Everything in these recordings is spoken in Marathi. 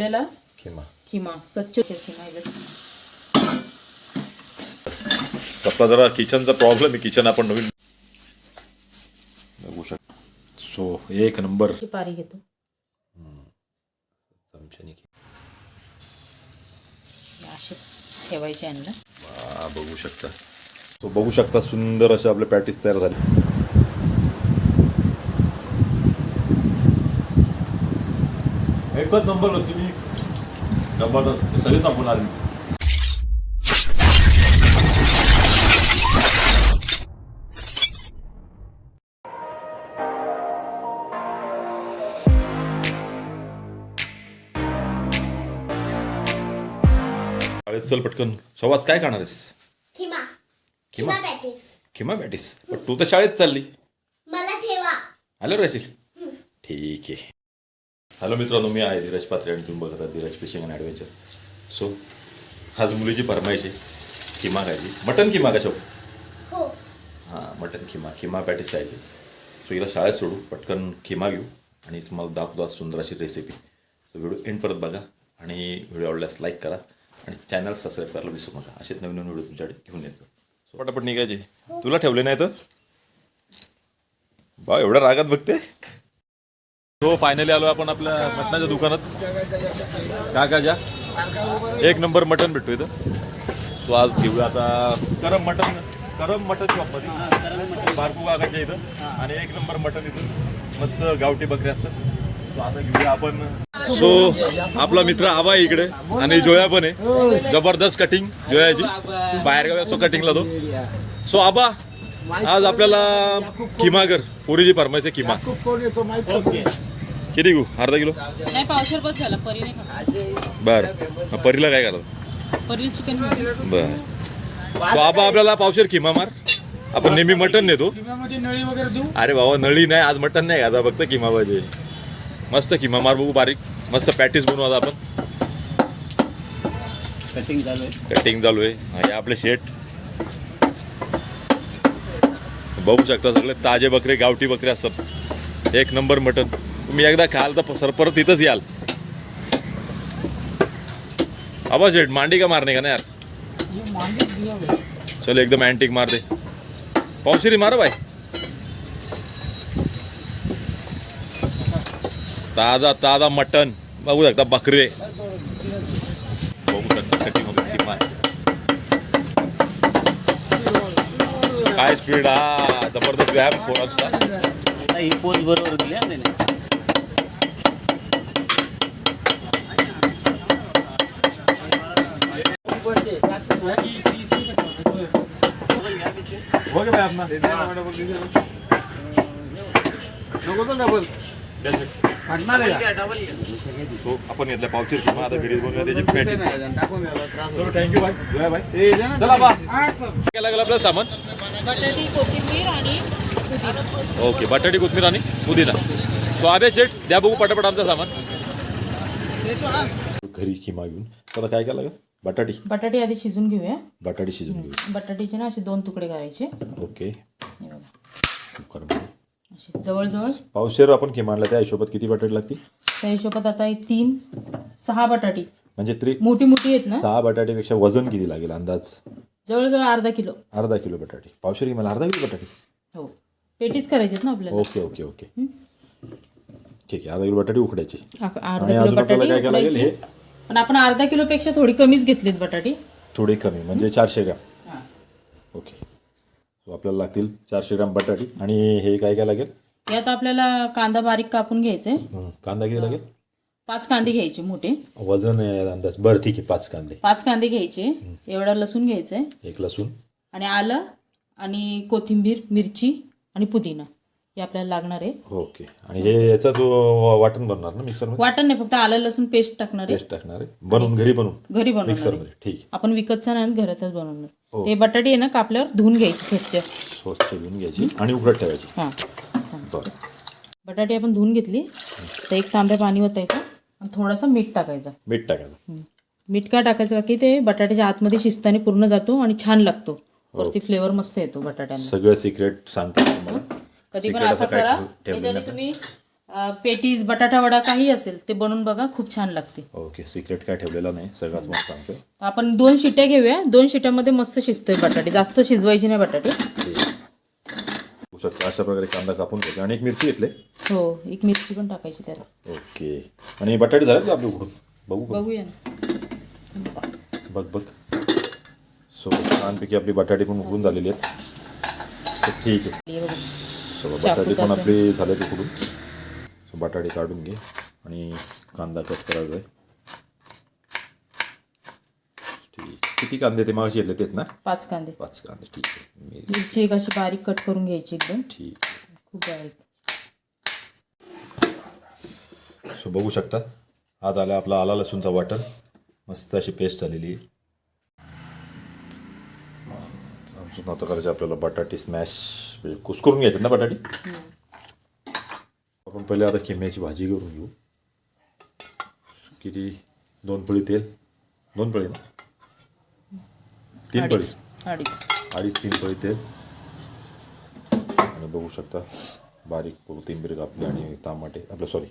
धुतलेला किमा किमा स्वच्छ आपला जरा किचनचा प्रॉब्लेम आहे. किचन आपण नवीन बघू शकतो. सो एक नंबर पारी घेतो. ठेवायचे वा, बघू शकता. सो बघू शकता सुंदर असे आपले पॅटीस तयार झाले. एकच नंबर तुम्ही जबरदस्त सगळे संपून आले. शाळेत चल पटकन. सवाज काय खाणार आहेस? किमा? पॅटीस. किंवा पॅटीस? पण तू तर शाळेत चालली. मला ठेवा. आलो राहशील ठीक आहे. हॅलो मित्रांनो मी आहे धीरज पात्रे आणि तुम्ही बघत आहात Dheeraj fishing and adventure. So आज मुलीची फरमाईश आहे किमा खायची. मटन किमा कशा हो. हां मटन किमा किमा पॅटीस खायची. सो हिला शाळेत सोडू पटकन किमा घेऊ आणि तुम्हाला दाखवतो आज सुंदर अशी रेसिपी सो व्हिडिओ एंड परत बघा आणि व्हिडिओ आवडल्यास लाईक करा आणि चॅनल सबस्क्राईब करायला विसरू नका. असेच नवीन नवीन व्हिडिओ तुमच्याकडे घेऊन येतो सो पटापट निघायचे. तुला ठेवले नाही तर? बा एवढ्या रागात बघते? हो फायनली आलो आपण आपल्या मटणाच्या दुकानात. काकाच्या एक नंबर मटण भेटतो इथं. सो आज घेऊया आता करम मटण करम मटण शॉपमध्ये बारकू काकाच्या इथं. आणि एक नंबर मटण इथं. मस्त गावठी बकरी असतात. सो आता घेऊया आपण. सो आपला मित्र आबा आहे इकडे. आणि जोया पण आहे. जबरदस्त कटिंग जोयाची. बाहेरगावी असो कटिंगला तो. सो आबा आज आपल्याला किमागर पोरीची फरमायचे किमा. किती घेऊ अर्धा किलो? नाही पावशेर बस झाला परी नाही खात. बर. परीला काय करत परी चिकन बर. बाबा आपल्याला पावशेर किमा मार. आपण नेहमी मटन नेतो. नळी वगैरे देऊ? अरे बाबा नळी नाही आज मटन नाही आता फक्त किमा पाहिजे. मस्त किमा मार बघू बारीक. मस्त पॅटीस बनवू आता आपण. कटिंग चालू आहे. कटिंग चालू आहे. हे आपले शेट. बघू शकता सगळे ताजे बकरे गावठी बकरे असतात. एक नंबर मटन तुम्ही एकदा खाल तर सर परत तिथंच याल. आबा शेठ मांडी का मारणे का ना यार? चलो एकदम अँटिक मार दे. पावशिरी मार बाय ताजा ताजा मटन बघू शकता बकरे. बघू शकता काय स्पीड हा जबरदस्त व्यायाम पोराचा ही पोच बरोबर दिली हा त्याने ओके भाई अपना तो आपण घेतल्या पावशीर किंवा आता घरी बनवूया त्याची पॅटीस थँक्यू भाई जय भाई चला बा. काय लागलं आपल्याला सामान? बटाटी कोथिंबीर आणि पुदिना. ओके बटाटी कोथमीर आणि पुदिना. सो आबे शेट द्या बघू पटापट आमचं सामान. घरी किमा घेऊन आता काय काय लागेल? बटाटी. बटाटे आधी शिजून घेऊया. बटाटी शिजून घेऊ बटाट्याचे ना असे दोन तुकडे करायचे. ओके. हे बघा. कुकरमध्ये. असे जवळजवळ. पावशेर आपण किमा आणला त्या हिशोबात किती बटाटे लागतील? त्या हिशोबात आता हे तीन सहा बटाटी. म्हणजे त्रि मोठी मोठी आहेत ना? सहा बटाटेपेक्षा वजन किती लागेल अंदाज? जवळजवळ अर्धा किलो. अर्धा किलो बटाटे. पावशेर किमा अर्धा किलो बटाटे? हो. पेटीस करायचेत ना आपल्याला. Okay okay okay. ठीक आहे अर्धा किलो बटाटे उकडायचे. आप- आणि अर्धा किलो अजून आपल्याला बटाटे काय लागेल? हे उकडायचे. पण आपण अर्धा किलो पेक्षा थोडी कमीच घेतलीत बटाटी. थोडे कमी म्हणजे चारशे ग्राम. ओके. सो आपल्याला लागतील चारशे ग्राम बटाटी. आणि हे काय काय लागेल? यात आपल्याला कांदा बारीक कापून घ्यायचे. हं, कांदा किती लागेल? पाच कांदे घ्यायचे मोठे. वजन आहे अंदाज. बरं ठीक आहे पाच कांदे. पाच कांदे घ्यायचे. एवढा लसूण घ्यायचे एक लसूण. आणि आलं आणि कोथिंबीर मिरची आणि पुदिना. हे आपल्याला लागणार आहे. ओके. आणि हे याचा तो वाटण बनणार ना मिक्सरमध्ये वाटण नाही फक्त आलं लसूण पेस्ट टाकणार आहे. पेस्ट टाकणार आहे. बनवून घरी बनवून? घरी बनवणार आहे. मिक्सरमध्ये ठीक आहे. आपण विकतचा नाही घरातच बनवणार. ते बटाटे आहे ना कापल्यावर धुवून घ्यायचे स्वच्छ. स्वच्छ धुवून घ्यायची आणि उघडत ठेवायची. हां. बरं. बटाटे आपण धुवून घेतली. तर एक तांब्या पाणी ओतायचं आणि थोडासा मीठ टाकायचं. मीठ टाकायचं. हं. मीठ का टाकायचं का? की ते बटाट्याच्या आतमध्ये शिजताना पूर्ण जातो आणि छान लागतो. वरती फ्लेवर मस्त येतो बटाट्यांना. सगळं सिक्रेट सांगते तुम्हाला. कधी पण Secret असं असं काय करा ठेव- ठेवलेलं त्याच्याने. तुम्ही पेटीज बटाटा वडा काही असेल ते बनवून बघा खूप छान लागते. ओके सिक्रेट काय ठेवलेला नाही सगळ्यात मला सांगतोय. आपण दोन शिट्या घेऊया. दोन शिट्यामध्ये मस्त शिजतोय बटाटे जास्त शिजवायची नाही बटाटे. होऊ शकतं अशा प्रकारे कांदा कापून घेतला आणि एक मिरची घेतले. हो एक मिरची पण टाकायची त्याला. ओके आणि बटाटे झालेत का आपले उकडून? बघू का? बघूया ना. बघ बघ. सो छानपैकी आपली बटाटे पण उकडून झालेली आहेत. तर ठीक आहे. हे बघा. सो बटाटे पण. आपले झाले उकडून सो बटाटे काढून घे आणि कांदा कट करायचा आहे. ठीक किती कांदे ते मागाशी घेतले तेच ना? पाच कांदे. पाच कांदे. ठीक आहे. मी मिरची एक अशी बारीक कट करून घ्यायची एकदम. ठीक खूप बारीक. सो बघू शकता. आज आला आपला आला लसूणचा वाटण. मस्त अशी पेस्ट झालेली आहे. अजून आता करायचे आपल्याला बटाटी स्मॅश म्हणजे कुस्करून घ्यायचे ना बटाटी? आपण पहिले आता किम्याची भाजी करून घेऊ. किती? दोन पळी तेल. दोन पळी ना? तीन पळी अडीच. अडीच. तीन पळी तेल. आणि बघू शकता बारीक कोथिंबीर कापली आणि टमाटे आपलं सॉरी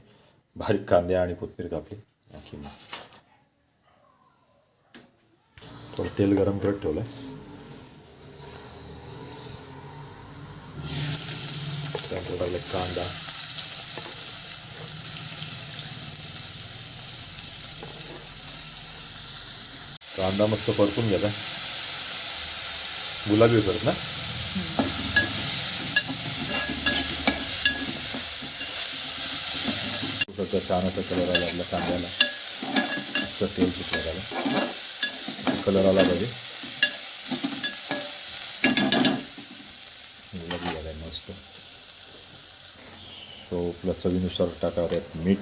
बारीक कांदे आणि कोथिंबीर कापली आणखी. थोडं तेल गरम करत ठेवलं त्यानंतर टाकले कांदा कांदा मस्त परतून घ्यायचा गुलाबी करत ना सगळं छान असं कलर आला आपल्या कांद्याला मस्त तेल सुटलं त्याला कलर आला पाहिजे गुलाबी झालाय मस्त आपल्या चवीनुसार टाका त्यात मीठ.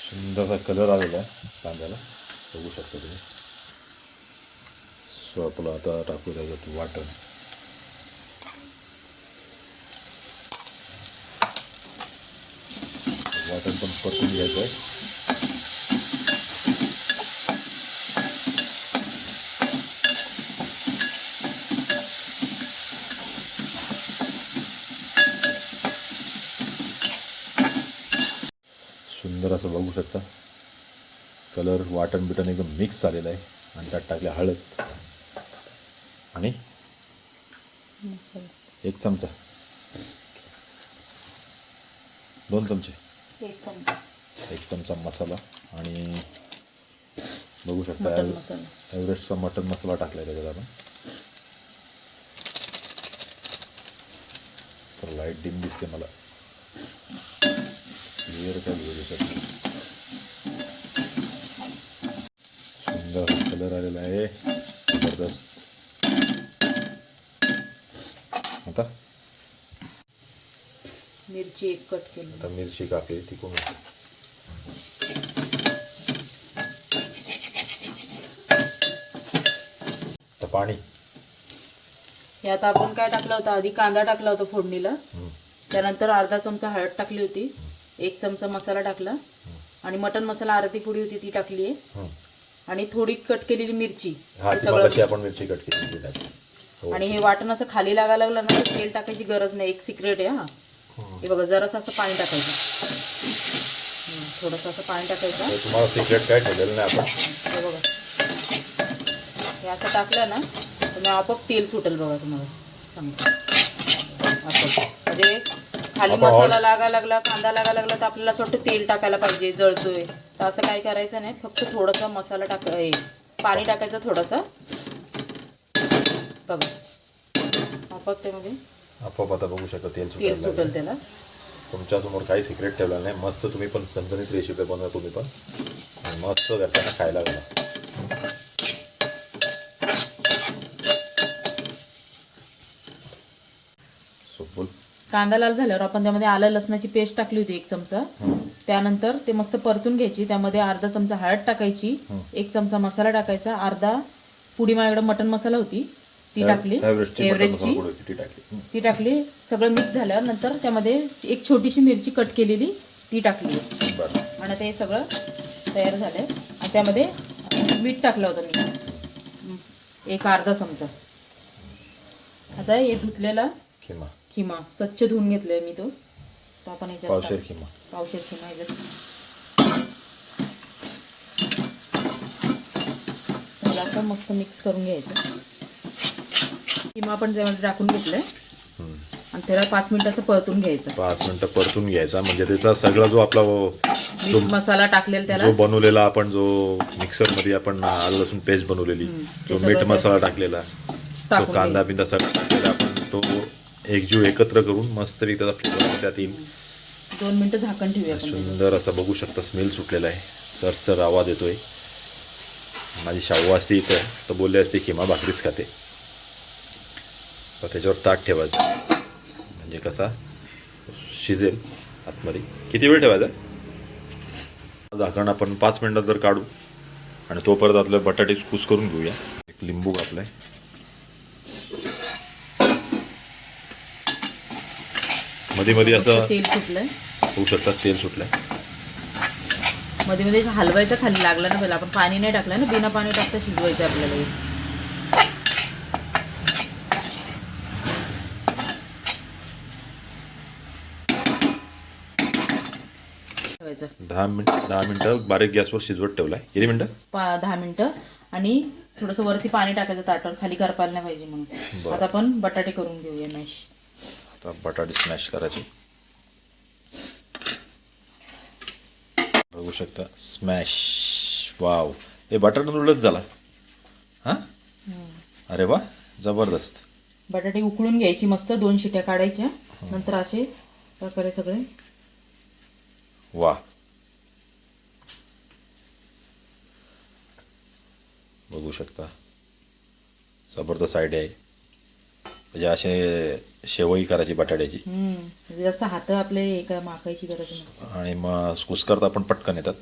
सुंदरचा कलर आलेला आहे कांद्याला. बघू शकता तुम्ही. सो आपलं आता टाकू त्याच्यात वाटण वाटण पण परतून घ्यायचं आहे सुंदर असं बघू शकता. कलर वाटण बिटण एकदम मिक्स झालेलं आहे. आणि त्यात टाकले हळद. आणि. एक चमचा. दोन चमचे. एक चमचा. एक चमचा मसाला आणि बघू शकता मटन एव्ह- मसाला. एव्हरेस्टचा मटन मसाला टाकला आहे त्याच्यात आपण. तर लाइट डिम दिसते मला. क्लिअर काय सुंदर कलर आलेला आहे. जबरदस्त आता मिरची एक कट केली. आता मिरची कापली ती कोण पाणी. हे आता आपण काय टाकलं होतं? आधी कांदा टाकला होता फोडणीला. त्यानंतर अर्धा चमचा हळद टाकली होती. एक चमचा मसाला टाकला. आणि मटन मसाला अर्धी पुडी होती ती टाकली आहे. आणि थोडी कट केलेली मिरची. सगळं आपण मिरची कट केली आणि हे वाटण असं खाली लागायला लागलं ना तर तेल टाकायची गरज नाही. एक सिक्रेट आहे हा. हे बघा जरासं असं पाणी टाकायचं. थोडंसं असं पाणी टाकायचं. तुम्हाला सिक्रेट काय ठेवलेलं नाही आपण. हे बघा. हे असं टाकलं ना तर मग आपोआप तेल सुटेल बघा तुम्हाला. सांगतो असं. म्हणजे खाली मसाला लागा लागला कांदा लागा लागला तर आपल्याला असं वाटतं तेल टाकायला पाहिजे जळतोय. तर असं काय करायचं नाही फक्त थोडंसं मसाला टाक पाणी टाकायचं थोडंसं. बघा. आपोआप त्यामध्ये आपोआप आता बघू शकता तेल सुटेल लागलं. त्याला. तुमच्यासमोर काही सिक्रेट ठेवलेलं नाही. मस्त तुम्ही पण चमचमीत रेसिपी बनवा तुम्ही पण. आणि मस्त घरच्यांना खायला घाला. कांदा लाल झाल्यावर आपण त्यामध्ये आलं लसणाची पेस्ट टाकली होती एक चमचा. त्यानंतर ते मस्त परतून घ्यायची. त्यामध्ये अर्धा चमचा हळद टाकायची. एक चमचा मसाला टाकायचा. अर्धा पुडी माझ्याकडे मटन मसाला होती. ती टाकली. होती, ती टाकली. हम्म. ती टाकली. सगळं मिक्स झाल्यावर नंतर त्यामध्ये एक छोटीशी मिरची कट केलेली ती टाकली. आणि ते सगळं तयार झालं आहे आणि त्यामध्ये मीठ टाकलं होतं मी. एक अर्धा चमचा. आता हे धुतलेला किमा खिमा. स्वच्छ धुवून घेतलाय मी तो. तो आपण पावशेर किमा पावशेर खिमा असं मस्त मिक्स करून घ्यायचं. किमा आपण त्यामध्ये टाकून घेतलंय. आणि त्याला पाच मिनिटं असं परतून घ्यायचं. पाच मिनिटं परतून घ्यायचा. म्हणजे त्याचा सगळा जो आपला जो मसाला टाकलेला त्याला. जो बनवलेला आपण जो मिक्सरमध्ये आपण आलं लसूण पेस्ट बनवलेली जो मीठ मसाला टाकलेला तो कांदा बिंदा सगळं टाकलेला आपण तो एकजीव एकत्र करून मस्तपैकी त्याचा फ्लेवर त्यात येईल. दोन मिनिटं झाकण ठेवूया. सुंदर असा बघू शकता स्मेल सुटलेला आहे. सरचर आवाज येतोय. माझी शाहू असते इथं तर बोलले असते किमा भाकरीच खाते. त्याच्यावर ताट ठेवायचं. म्हणजे कसा? शिजेल आतमध्ये. किती वेळ ठेवायचा? झाकण आपण पाच मिनटात जर काढू आणि तोपर्यंत आपले बटाटे कुस करून घेऊया. एक लिंबू कापलायमध्ये मध्ये असं तेल सुटलंय. होऊ शकतात तेल सुटलंय. मध्ये मध्ये हलवायचं खाली लागला ना पहिला. आपण पाणी नाही टाकलं ना बिना पाणी टाकता शिजवायचं आपल्याला ठेवायचं. दहा मिनिट दहा मिनिटं बारीक गॅसवर शिजवत ठेवलाय. किती मिनिटं? पा दहा मिनिटं. आणि थोडंसं वरती पाणी टाकायचं ताटावर. खाली करपायला नाही पाहिजे म्हणून. आता आपण बटाटे करून घेऊया मॅश. आता बटाटे स्मॅश करायचे. बघू शकता. स्मॅश. वाव. हे बटाटा नूडल्स झाला. हां? अरे वा. जबरदस्त. बटाटे उकळून घ्यायची मस्त दोन शिट्या काढायच्या. नंतर असे प्रकारे सगळे वा. बघू शकता. जबरदस्त आयडिया आहे. म्हणजे असे शेवई करायची बटाट्याची. म्हणजे जास्त हात आपले एका माखायची गरज नसते. आणि मग कुस्करता पण पटकन येतात.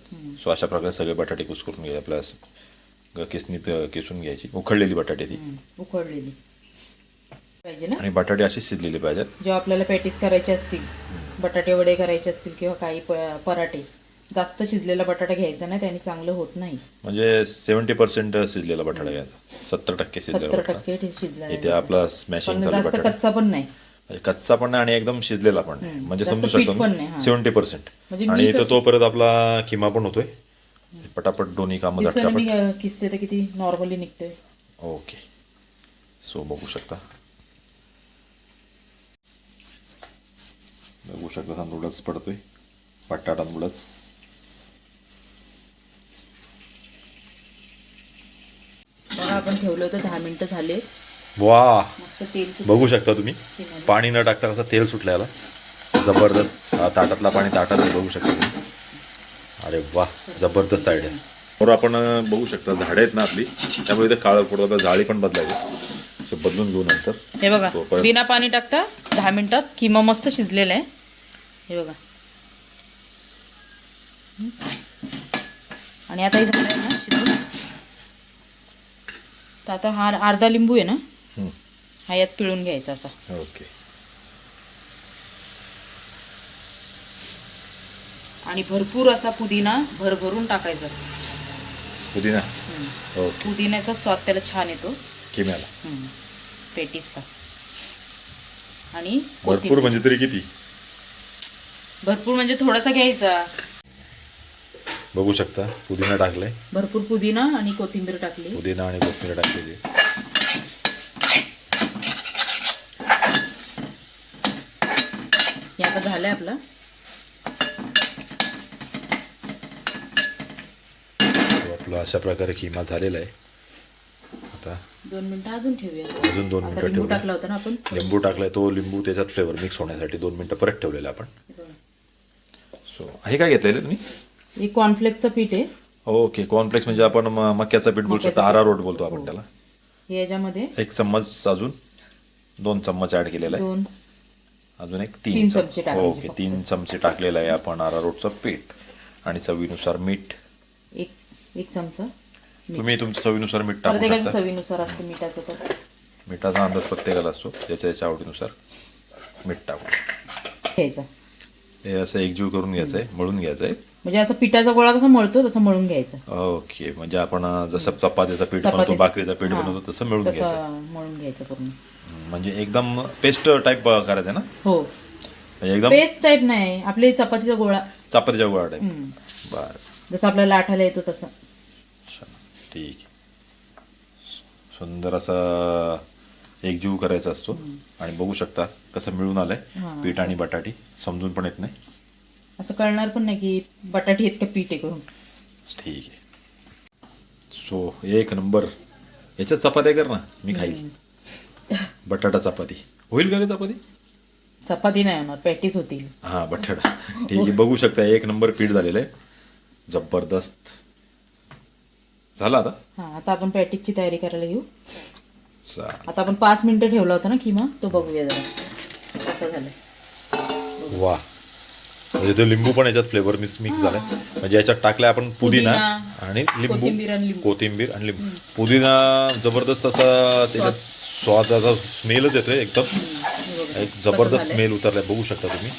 सो अशा प्रकारे सगळे बटाटे कुस्करून घ्यायचे. आपल्या किसनीत किसून घ्यायची. उखडलेली बटाटे ती. उकळलेली पाहिजे ना? आणि बटाटे असे शिजलेले पाहिजेत. जेव्हा आपल्याला पॅटीस करायचे असतील. बटाटे वडे करायचे असतील किंवा काही पराठे. जास्त शिजलेला बटाटा घ्यायचा नाही त्याने चांगलं होत नाही. म्हणजे सेवन्टी पर्सेंट शिजलेला बटाटा घ्यायचा. सत्तर टक्के सत्तर टक्के ते शिजला इथे आपला स्मॅशिंग जास्त कच्चा पण नाही. म्हणजे कच्चा पण नाही आणि एकदम शिजलेला पण नाही. म्हणजे समजू शकतो. Seventy percent. म्हणजे आणि इथं कसं- तोपर्यंत आपला किमा पण होतोय. पटापट दोन्ही कामं किसते तर किती नॉर्मली निघतोय. ओके सो बघू शकता. बघू शकता नूडल्स पडतोय. नूडल्स बघा आपण ठेवलं होतं दहा मिनिटं झाले. वा. मस्त तेल सुट बघू शकता तुम्ही. पाणी न टाकता कसं तेल सुटलं याला. जबरदस्त. हा ताटातला पाणी ताटात बघू शकता तुम्ही. अरे वा जबरदस्त आयडिया बरोबर आपण बघू शकता झाडं आहेत ना आपली. त्यामुळे इथे काळं पडतं जाळी पण बदलायची. बदलून घेऊ नंतर. हे बघा बिना पाणी टाकता दहा मिनिटात किमा मस्त शिजलेला आहे. हे बघा. आणि आता हे झालंय ना शिजून तर आता हा अर्धा लिंबू आहे ना हं. यात पिळून घ्यायचा असा. ओके. आणि भरपूर असा पुदिना भरभरून टाकायचा. पुदिना? हं. ओके. पुदिन्याचा स्वाद त्याला छान येतो. किम्याला. पेटीस का? आणि भरपूर. म्हणजे तरी किती? भरपूर म्हणजे थोडासा घ्यायचा. बघू शकता पुदिना टाकलाय. भरपूर पुदिना आणि कोथिंबीर टाकली. पुदिना आणि कोथिंबीर टाकलेली हे आता झालंय आपलं. अशा प्रकारे किमा झालेला आहे. आता दोन मिनिटं अजून ठेवूया अजून दोन मिनिटं लिंबू. टाकला होता ना आपण. लिंबू टाकलाय तो लिंबू त्याच्यात फ्लेवर मिक्स होण्यासाठी दोन मिनिटं परत ठेवलेलं आपण. सो हे काय घेतलेलं तुम्ही? हे कॉर्नफ्लेक्सचं पीठ आहे. ओके कॉर्नफ्लेक्स म्हणजे आपण म- मक्याचं पीठ बोलतो मक्याचं आरा. रोट बोलतो आपण त्याला. हे याच्यामध्ये? एक चम्मच अजून. दोन चम्मच ऍड केलेला आहे. दोन. अजून एक तीन तीन चमचे टाकायचे ओके फक्त. तीन चमचे टाकलेलं आहे आपण आरारोटचं पीठ. आणि चवीनुसार मीठ. एक एक चमचा तुम्ही तुमच्या चवीनुसार मीठ टाकू प्रत्येकाच्या शकता. चवीनुसार असतं मिठाचं तर. मिठाचा अंदाज प्रत्येकाला असतो. ज्याच्या ज्याच्या आवडीनुसार मीठ टाकू. घ्यायचा. हे असं एकजीव करून घ्यायचं आहे मळून घ्यायचं आहे म्हणजे असं पिठाचा गोळा कसा मळतो तसं मळून घ्यायचं. ओके म्हणजे आपण जसं चपातीचं पीठ बनवतो चपातीचं. भाकरीचं पीठ हा. बनवतो तसं मिळून घ्यायचं. तसं मळून घ्यायचं पूर्ण. म्हणजे एकदम पेस्ट टाईप करायचं आहे ना? हो. म्हणजे एकदम? पेस्ट टाईप नाही आपले चपातीचा गोळा. चपातीच्या गोळा टाईप. हम्म. बरं. जसं आपल्याला लाठाला येतो तसं. छान. ठीक आहे. सुंदर असा एकजीव करायचा असतो. आणि बघू शकता कसं मिळून आलंय. हा, पीठ आणि बटाटी समजून पण येत नाही. असं कळणार पण नाही की बटाटी आहेत का पीठ आहे करून. ठीक आहे. सो एक नंबर. याच्यात चपात्या कर ना. मी खाईल. बटाटा चपाती. होईल का ग चपाती? चपाती नाही होणार. पॅटीस होतील. हा बटाटा. ठीक आहे. बघू शकता. एक नंबर पीठ झालेलं आहे. जबरदस्त. झालं आता? हा आता आपण पॅटीसची तयारी करायला घेऊ चा- आता आपण पाच मिनिटं ठेवला होता ना किमा? तो बघूया जरा. कसं झालं वा. म्हणजे तो लिंबू पण याच्यात फ्लेवर मिक्स मिक्स झालाय. म्हणजे याच्यात टाकलाय आपण पुदिना आणि लिंबू. कोथिंबीर आणि लिंबू. पुदिना जबरदस्त असा त्याच्यात स्वादाचा स्मेलच येतोय एकदम. एक जबरदस्त? स्मेल उतरलाय बघू शकता तुम्ही.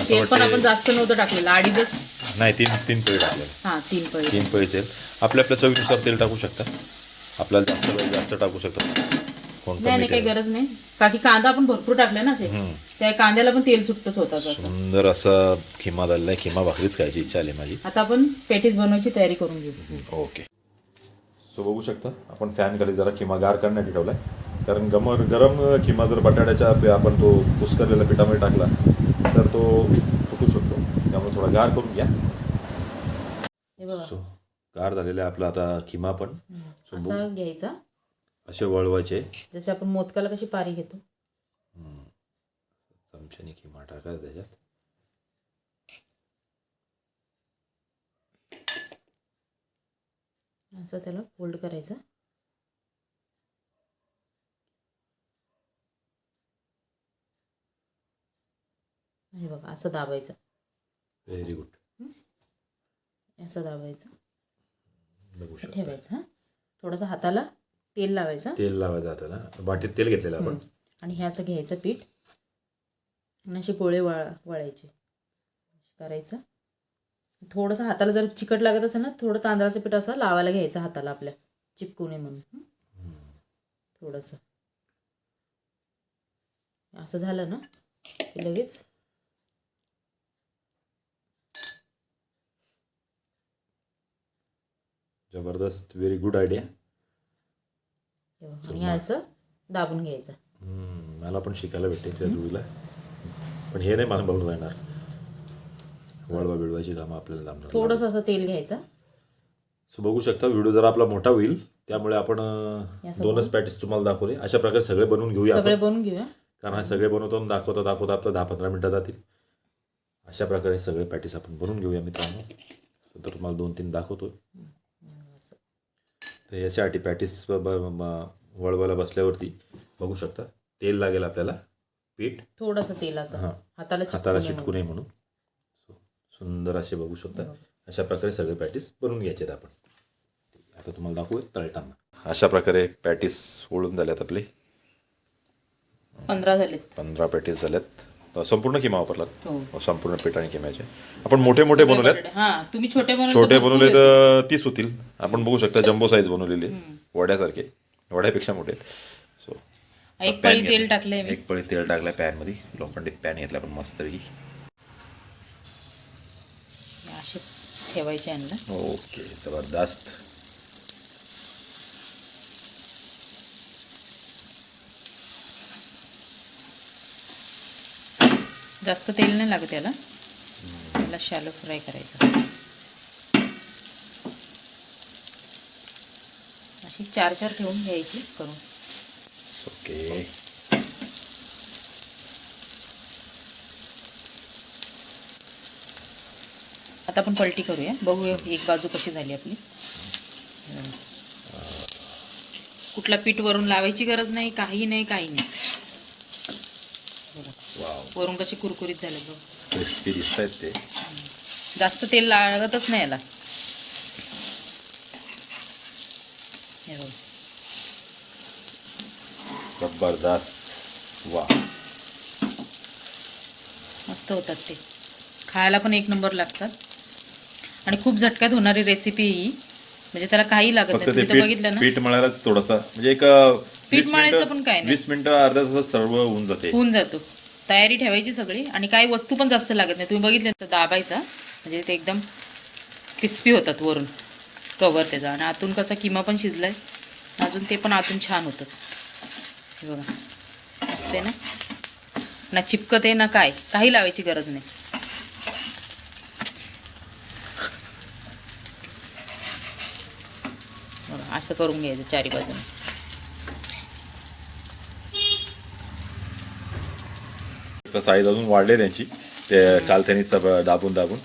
असं तेल पण आपण वाटतं जास्त नव्हतं टाकलेलं. अडीचच नाही तीन तीन पळी टाकले हा तीन पळी. तीन पळी तेल. आपल्या आपल्या चवीनुसार तेल टाकू शकता. आपल्याला जास्त पाहिजे जास्त टाकू शकता. कोण नाही काही गरज नाही. का की कांदा आपण भरपूर टाकला ना असे. त्या कांद्याला पण तेल सुटतं स्वतःच असं. सुंदर असं खिमा झालेला आहे. खिमा भाकरीच खायची इच्छा आली माझी. आता आपण पॅटीस बनवायची तयारी करून घेऊ. ओके. सो बघू शकता. आपण फॅन खाली जरा किमा गार करण्यासाठी ठेवलाय. कारण गमर गरम किमा जर बटाट्याच्या पे- आपण तो कुस्करलेल्या पिठामध्ये टाकला तर तो फुटू शकतो. त्यामुळे थोडा गार करून घ्या. हे बघा. सो गार झालेला आहे आपला आता किमा पण. असं घ्यायचा. असे वळवायचे. जसे आपण मोदकाला कशी पारी घेतो. चमच्याने किमा टाकायचा त्याच्यात. असं त्याला फोल्ड करायचा. हे बघा असं दाबायचं. व्हेरी गुड असं दाबायचं. बघू शकता ठेवायचं हा. थोडंसं हाताला तेल लावायचं. तेल लावायचं आता ना बाटीत तेल घेतलेलं आपण. आणि हे असं घ्यायचं पीठ. आणि असे गोळे वळ वळायचे. करायचं. थोडंसं हाताला जर चिकट लागत असेल ना थोडं तांदळाचं पीठ असं लावायला घ्यायचं हाताला आपल्या. चिपकू नये म्हणून? थोडंसं. असं झालं ना की लगेच जबरदस्त व्हेरी गुड आयडिया आणि दाबून घ्यायचं. मला पण शिकायला भेटेल त्या जुळीला पण हे नाही मला बनवून जाणार वळवा बिळवायची कामं आपल्याला जमणार थोडंसं असं तेल घ्यायचं. सो बघू शकता व्हिडिओ जरा आपला मोठा होईल. त्यामुळे आपण अं, दोनच पॅटीस तुम्हाला दाखवले. अशा प्रकारे सगळे बनवून घेऊया सगळे आपण. बनवून घेऊया. कारण हे सगळे बनवतो आणि दाखवता दाखवता आपलं दहा पंधरा मिनटं जातील. अशा प्रकारे सगळे पॅटीस आपण बनवून घेऊया मित्रांनो. तर तुम्हाला दोन तीन दाखवतो. तर याच्यासाठी पॅटीस ब- वळवायला बसल्यावरती बघू शकता. तेल लागेल आपल्याला पीठ. थोडंसं तेल असं. हां. हाताला हाताला चिटकू नये म्हणून. सुंदर असे बघू शकता. अशा प्रकारे सगळे पॅटीस बनवून घ्यायचे आहेत आपण. आता तुम्हाला दाखवू तळताना. अशा प्रकारे पॅटीस ओळून झाल्यात आपले. पंधरा झालेत. पंधरा पॅटीस झाल्यात. संपूर्ण किमा वापरला हो. संपूर्ण पीठ आणि किम्याचे. आपण मोठे मोठे बनवल्यात हा तुम्ही छोटे बनवले छोटे बनवले. तर तीस होतील. आपण बघू शकता जम्बो साईज बनवलेले. वड्यासारखे. वड्यापेक्षा मोठे सो एक पळी तेल टाकलंय मी. एक पळी तेल टाकलंय पॅनमध्ये लोखंडी पॅन घेतला आपण मस्त ठेवायचे ओके जबरदस्त. जास्त तेल नाही लागत याला. त्याला शॅलो फ्राय करायचं. अशी चार चार ठेवून घ्यायची करून. ओके आता आपण पलटी करूया. बघूया एक बाजू कशी झाली आपली. कुठला पीठ वरून लावायची गरज नाही काही नाही काही नाही. वरून कसे कुरकुरीत झाले बघ. क्रिस्पी दिसत आहेत ते जास्त तेल लागतच नाही याला. हे बघ. जबरदस्त. वा. मस्त होतात ते. खायला पण एक नंबर लागतात. आणि खूप झटक्यात होणारी रेसिपी ही. म्हणजे त्याला काही लागत फक्त नाही. ते तुम्ही तर बघितलं पीठ ना? पीठ मळायलाच थोडासा. म्हणजे एक अं, पीठ वीस मळायचं मिनिटं- पण काय नाही. वीस मिनिटं तासात सर्व होऊन जाते. होऊन जातो. तयारी ठेवायची सगळी आणि काही वस्तू पण जास्त लागत नाही. तुम्ही बघितले तर दाबायचा. म्हणजे ते एकदम क्रिस्पी होतात वरून. कवर त्याचा. आणि आतून कसा किमा पण शिजलाय. अजून ते पण आतून छान होतं. हे बघा. असते ना? ना चिपकत आहे ना काय. काही लावायची गरज नाही. बघा असं करून घ्यायचं चारी बाजूने साईज अजून वाढले त्यांची. ते काल त्यांनी सब- दाबून दाबून.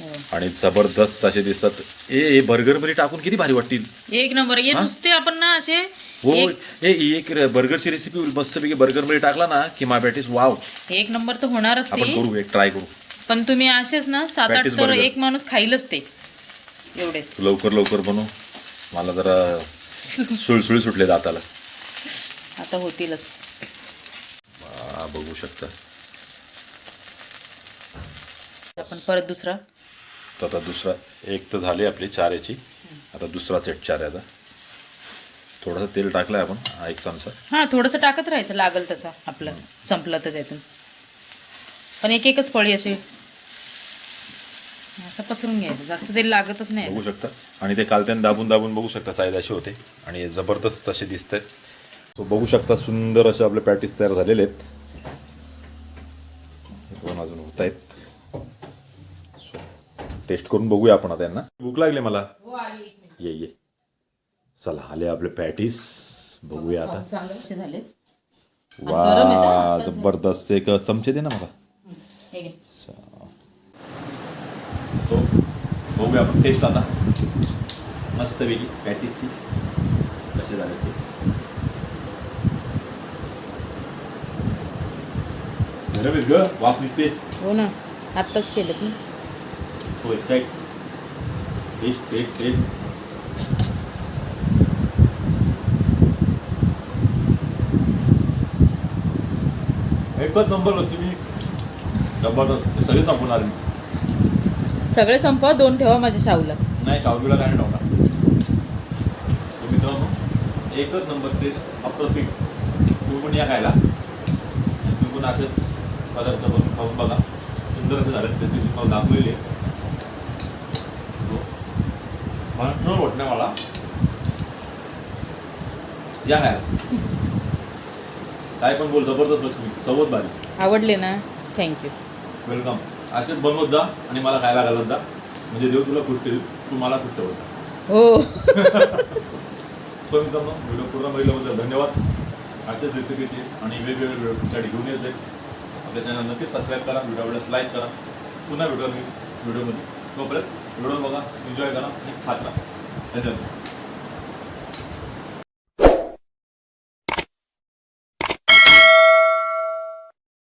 हो. आणि जबरदस्त असे दिसतात. ए बर्गरमध्ये टाकून किती भारी वाटतील? एक नंबर. हे नुसते आपण ना असे हो एक- बर्गरची रेसिपी मस्तपैकी बर्गरमध्ये टाकला ना की माय इज वाव एक नंबर तर होणारच आपण करू एक ट्राय करू. पण तुम्ही असेच ना सात आठ Patties तर burger. एक माणूस खाईलच ते. एवढेच. लवकर लवकर बनवू मला जरा सुळसुळी सुटले दाताला. आता होतीलच. बघू शकता. आपण परत दुसरा. तर आता दुसरा. एक तर झाली आपली चार याची आता दुसरा सेट चार याचा थोडंसं तेल टाकलं आपण. हा एक चमचा. हा थोडंसं टाकत राहायचं. लागल तसा आपलं. संपलं तर त्यातून. पण एक एकच पळी अशी. असं पसरून घ्यायचं. जास्त तेल लागतच नाही. बघू शकता. आणि ते कालत्याने दाबून दाबून बघू शकता. साईज असे होते. आणि जबरदस्त असे दिसत. आहेत सो बघू शकता सुंदर असे आपले पॅटीस तयार झालेले आहेत. दोन अजून होत आहेत. टेस्ट करून बघूया आपण आता यांना. भूक लागली मला. ये ये. चला आले आपले पॅटीस. बघूया आता. वा? जबरदस्त. एक चमचे दे ना मला. हे बघूया आपण टेस्ट आता. मस्तपैकी पॅटीसची. कसे झाले ते. गरम ग वाफ निघते. हो ना आत्ताच केलं एक्साइट टेस्ट टेस्ट टेस्ट एकच नंबर होती मी. जबरदस्त सगळे संपून आले सगळे संपवा दोन ठेवा माझ्या शाहूला. नाही शावबीला काय नाही ठेवणार. So मित्रांनो एकच नंबर टेस्ट अप्रतिम. तुम्ही पण या खायला. आणि तुम्ही पण असेच पदार्थ बनवून खाऊन बघा. सुंदर असं झालं रेसिपी तुम्हाला दाखवलेली आहे. नाही मला. या खायला काय पण बोल जबरदस्त रेसिपी चवत भारी. आवडले ना? थँक्यू वेलकम असेच बनवत जा आणि मला खायला घालत जा. म्हणजे देव तुला खुश ठेवू तू मला खुश ठेवता हो. सो मित्रांनो व्हिडिओ पूर्ण बघितल्याबद्दल धन्यवाद. आजच्याच रेसिपीची आणि वेगवेगळे व्हिडिओ तुमच्यासाठी घेऊन येत जाईल आपल्या चॅनल नक्कीच सबस्क्राईब करा व्हिडिओ आवडल्यास लाईक करा. पुन्हा व्हिडिओ व्हिडिओमध्ये तोपर्यंत व्हिडिओ बघा एन्जॉय करा आणि खात राहा. धन्यवाद